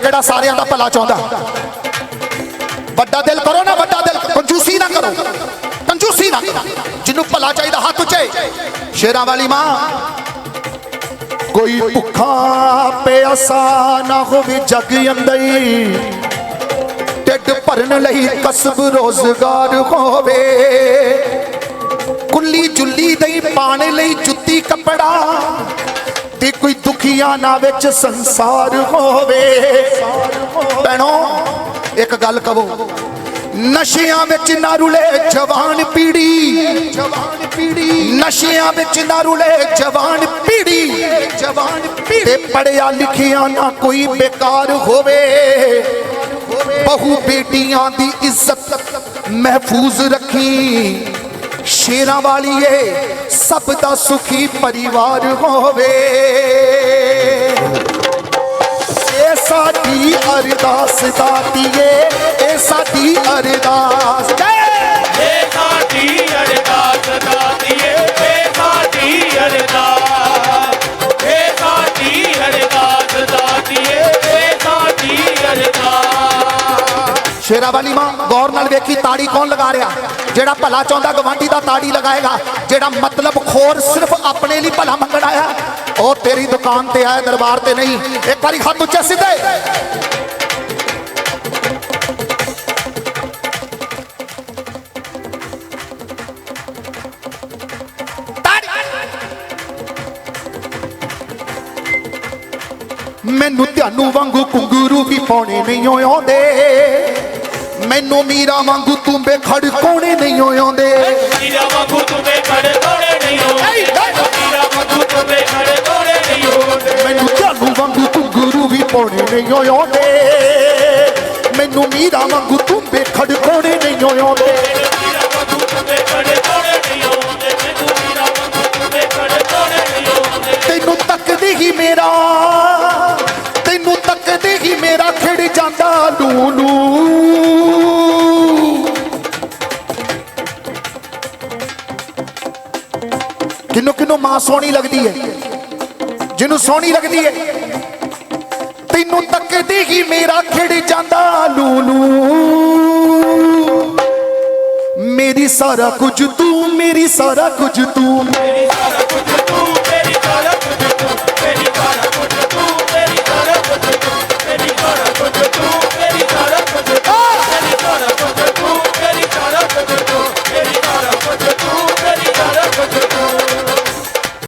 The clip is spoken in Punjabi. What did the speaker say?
ਕਿਹੜਾ ਸਾਰਿਆਂ ਦਾ ਭਲਾ ਚਾਹੁੰਦਾ? ਵੱਡਾ ਦਿਲ ਕਰੋ ਨਾ, ਵੱਡਾ ਦਿਲ ਕੰਜੂਸੀ ਨਾ ਕਰੋ। ਕੰਜੂਸੀ ਨਾ ਜਿਹਨੂੰ ਭਲਾ ਚਾਹੀਦਾ, ਹੱਥ ਉੱਚੇ। ਸ਼ੇਰਾਂ ਵਾਲੀ ਮਾਂ, ਕੋਈ ਭੁੱਖਾ ਪਿਆਸਾ ਨਾ ਹੋਵੇ ਜਗ ਅੰਦਰ। ਢਿੱਡ ਭਰਨ ਲਈ ਕਸਬ ਰੋਜ਼ਗਾਰ ਹੋਵੇ। ਕੁੱਲੀ ਜੁੱਲੀ ਦਈ ਪਾਣ ਲਈ ਜੁੱਤੀ ਕੱਪੜਾ। ਤੇ ਕੋਈ ਦੁਖੀਆਂ ਨਾ ਵਿੱਚ ਸੰਸਾਰ ਹੋਵੇ। ਭੈਣੋ, ਇੱਕ ਗੱਲ ਕਹੋ, ਨਸ਼ਿਆਂ ਵਿੱਚ ਨਾ ਰੁਲੇ ਜਵਾਨ ਪੀੜੀ ਜਵਾਨ ਪੀੜੀ ਨਸ਼ਿਆਂ ਵਿੱਚ ਨਾ ਰੁਲੇ ਜਵਾਨ ਪੀੜੀ ਜਵਾਨ ਪੀੜੀ ਤੇ ਪੜਿਆ ਲਿਖਿਆ ਨਾ ਕੋਈ ਬੇਕਾਰ ਹੋਵੇ। ਬਹੂ ਬੇਟੀਆਂ ਦੀ ਇੱਜ਼ਤ ਮਹਿਫੂਜ਼ ਰੱਖੀ। ਸ਼ੇਰਾਂ ਵਾਲੀਏ ਸਭ ਦਾ ਸੁਖੀ ਪਰਿਵਾਰ ਹੋਵੇ। ਇਹ ਸਾਡੀ ਅਰਦਾਸ ਦਾਤੀਏ ਇਹ ਸਾਡੀ ਅਰਦਾਸ। ਸ਼ੇਰਾ ਵਾਲੀ ਮਾਂ, ਗੌਰ ਨਾਲ ਵੇਖੀ ਤਾੜੀ ਕੌਣ ਲਗਾ ਰਿਹਾ? ਜਿਹੜਾ ਭਲਾ ਚਾਹੁੰਦਾ ਗਵਾਂਢੀ ਦਾ ਤਾੜੀ ਲਗਾਏਗਾ, ਜਿਹੜਾ ਮਤਲਬ ਖੋਰ ਸਿਰਫ ਆਪਣੇ ਲਈ ਭਲਾ ਮੰਗਣ ਆਇਆ ਉਹ ਤੇਰੀ ਦੁਕਾਨ ਤੇ ਆਇਆ, ਦਰਬਾਰ ਤੇ ਨਹੀਂ। ਇੱਕ ਵਾਰੀ ਹੱਥ ਉੱਚੇ ਸਿੱਧੇ। ਮੈਨੂੰ ਧਿਆਨੂ ਵਾਂਗੂ ਕੁੰਗਰੂ ਵੀ ਪਾਉਣੇ ਨਹੀਂ ਆਉਂਦੇ। ਮੈਨੂੰ ਮੀਰਾ ਵਾਂਗੂ ਤੁੰਬੇ ਖੜਕਾਉਣੇ ਨਹੀਂ ਆਉਂਦੇ। ਮੀਰਾ ਵਾਂਗੂ ਖੜੇ ਤੋੜੇ ਨਹੀਂ ਏ। ਮੀਰਾ ਵਾਂਗੂ ਖੜੇ ਤੋੜੇ ਨਹੀਂ ਹੋ ਮੈਨੂੰ ਧਿਆਨੂ ਵਾਂਗੂ ਕੁੰਗਰੂ ਵੀ ਪਾਉਣੇ ਨਹੀਂ ਆਉਂਦੇ। ਮੈਨੂੰ ਮੀਰਾ ਵਾਂਗੂ ਤੁੰਬੇ ਖੜਕਾਉਣੇ ਨਹੀਂ ਆਉਂਦੇ। ਤੈਨੂੰ ਤੱਕਦੇ ਹੀ ਮੇਰਾ। ਕਿਨੂੰ ਕਿਨੂੰ ਮਾਂ ਸੋਹਣੀ ਲੱਗਦੀ ਹੈ ਜਿਹਨੂੰ ਸੋਹਣੀ ਲੱਗਦੀ ਹੈ ਤੈਨੂੰ ਤੱਕਦੇ ਹੀ ਮੇਰਾ ਖਿੜ ਜਾਂਦਾ ਲੂਲੂ। ਮੇਰੀ ਸਾਰਾ ਕੁਝ ਤੂੰ, ਮੇਰੀ ਸਾਰਾ ਕੁਝ ਤੂੰ। ਮੇਰੀ